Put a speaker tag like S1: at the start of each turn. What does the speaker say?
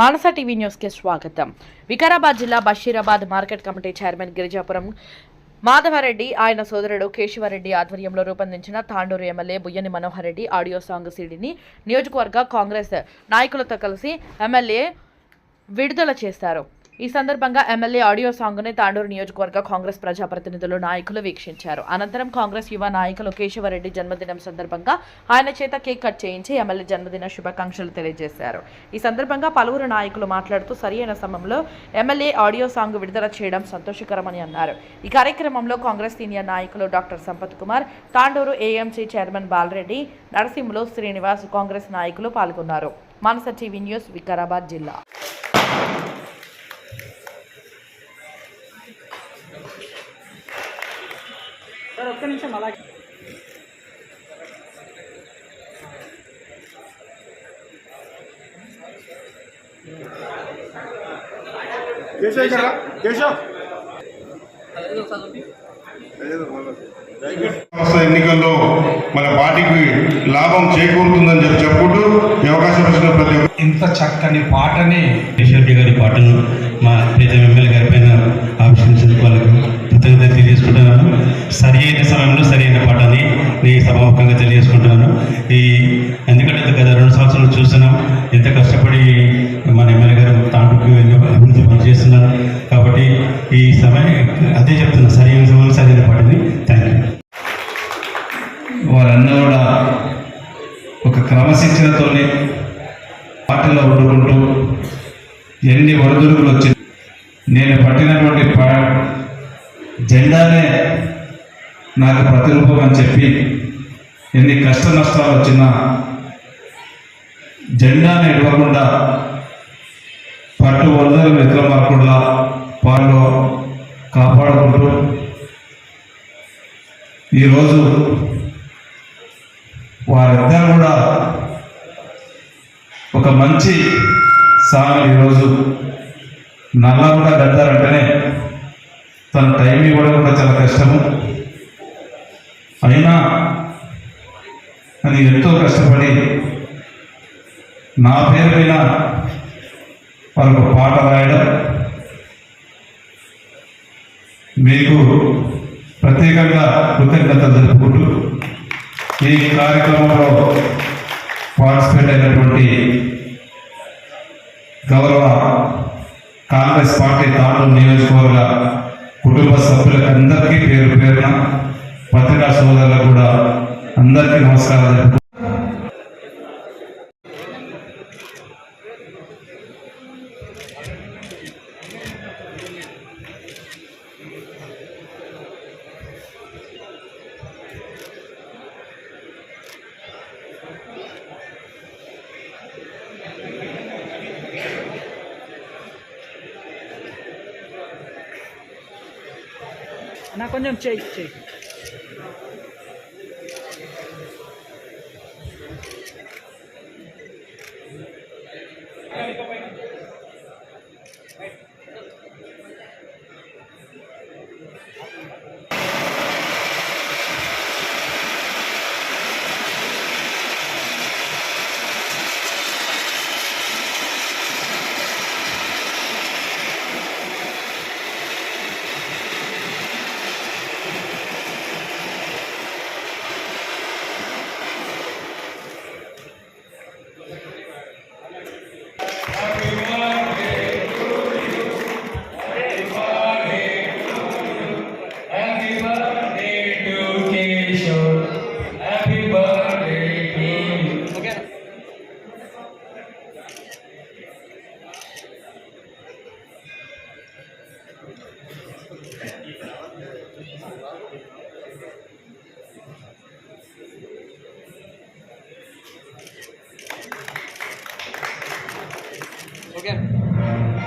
S1: మానస TV న్యూస్కి స్వాగతం. వికారాబాద్ జిల్లా Basheerabad market committee chairman Girijapuram Madhavareddy ఆయన సోదరుడు కేశవరెడ్డి ఆధ్వర్యంలో రూపొందించిన Tandur MLA Buyyani Manohar Reddy audio song సీడీని నియోజకవర్గ కాంగ్రెస్ నాయకులతో కలిసి ఎమ్మెల్యే విడుదల చేశారు. ఈ సందర్భంగా ఎమ్మెల్యే ఆడియో సాంగ్ని తాండూరు నియోజకవర్గ కాంగ్రెస్ ప్రజాప్రతినిధులు నాయకులు వీక్షించారు. అనంతరం కాంగ్రెస్ యువ నాయకులు కేశవరెడ్డి జన్మదినం సందర్భంగా ఆయన చేత కేక్ కట్ చేయించి ఎమ్మెల్యే జన్మదిన శుభాకాంక్షలు తెలియజేశారు. ఈ సందర్భంగా పలువురు నాయకులు మాట్లాడుతూ సరియైన సమయంలో ఎమ్మెల్యే ఆడియో సాంగ్ విడుదల చేయడం సంతోషకరమని అన్నారు. ఈ కార్యక్రమంలో కాంగ్రెస్ సీనియర్ నాయకులు doctor Sampath Kumar Tandur AMC chairman Balareddy Narasimhulu Srinivas Congress నాయకులు పాల్గొన్నారు. మానస టీవీ న్యూస్ వికారాబాద్ జిల్లా.
S2: సార్ ఒక్క నిమిషం అలా
S3: కేశవ్ ఇక్కడ కేశవ్ సంస్థ ఎన్నికల్లో మన పార్టీకి లాభం చేకూరుతుందని చెప్పి చెప్పుకుంటూ ఈ అవకాశం ఇచ్చిన ప్రతి
S4: ఇంత చక్కని పాటని
S5: కేశవరెడ్డి గారి పాటను మా ప్రీతం ఎమ్మెల్యే గారి పైన ఎంత కష్టపడి మన ఎమ్మెల్యే గారు తాండూకు ఎన్నో అభివృద్ధి పనిచేస్తున్నారు కాబట్టి ఈ సమయం అదే చెప్తున్నా సరైన సమయం సరైన పడింది పాటని. థ్యాంక్ యూ
S4: వారందరూ కూడా ఒక క్రమశిక్షణతోనే పాటలో వండుకుంటూ ఎన్ని ఒడిదుడుకులు వచ్చి నేను పట్టినటువంటి పా జెండానే నాకు ప్రతిరూపం అని చెప్పి ఎన్ని కష్ట నష్టాలు వచ్చినా జెండాను ఇవ్వకుండా పట్టు వరదలు విక్రమార్కుడులా వాళ్ళు కాపాడుకుంటూ ఈరోజు వారిద్దరు కూడా ఒక మంచి సాంగ్ ఈరోజు నల్లా కూడా గద్దారంటేనే తన టైం ఇవ్వడం కూడా చాలా కష్టము. నా పేరు మీద వాళ్ళకు పాట రాయడం మీకు ప్రత్యేకంగా కృతజ్ఞత జరుపుకుంటూ ఈ కార్యక్రమంలో పార్టిసిపేట్ అయినటువంటి గౌరవ కాంగ్రెస్ పార్టీ తాండూరు నియోజకవర్గ కుటుంబ సభ్యులకు అందరికీ పేరు పేరున పత్రికా సోదరులకు కూడా అందరికీ నమస్కారాలు
S2: నా కొంచెం చెయ్యి చెయ్యి Happy birthday. Okay. Okay.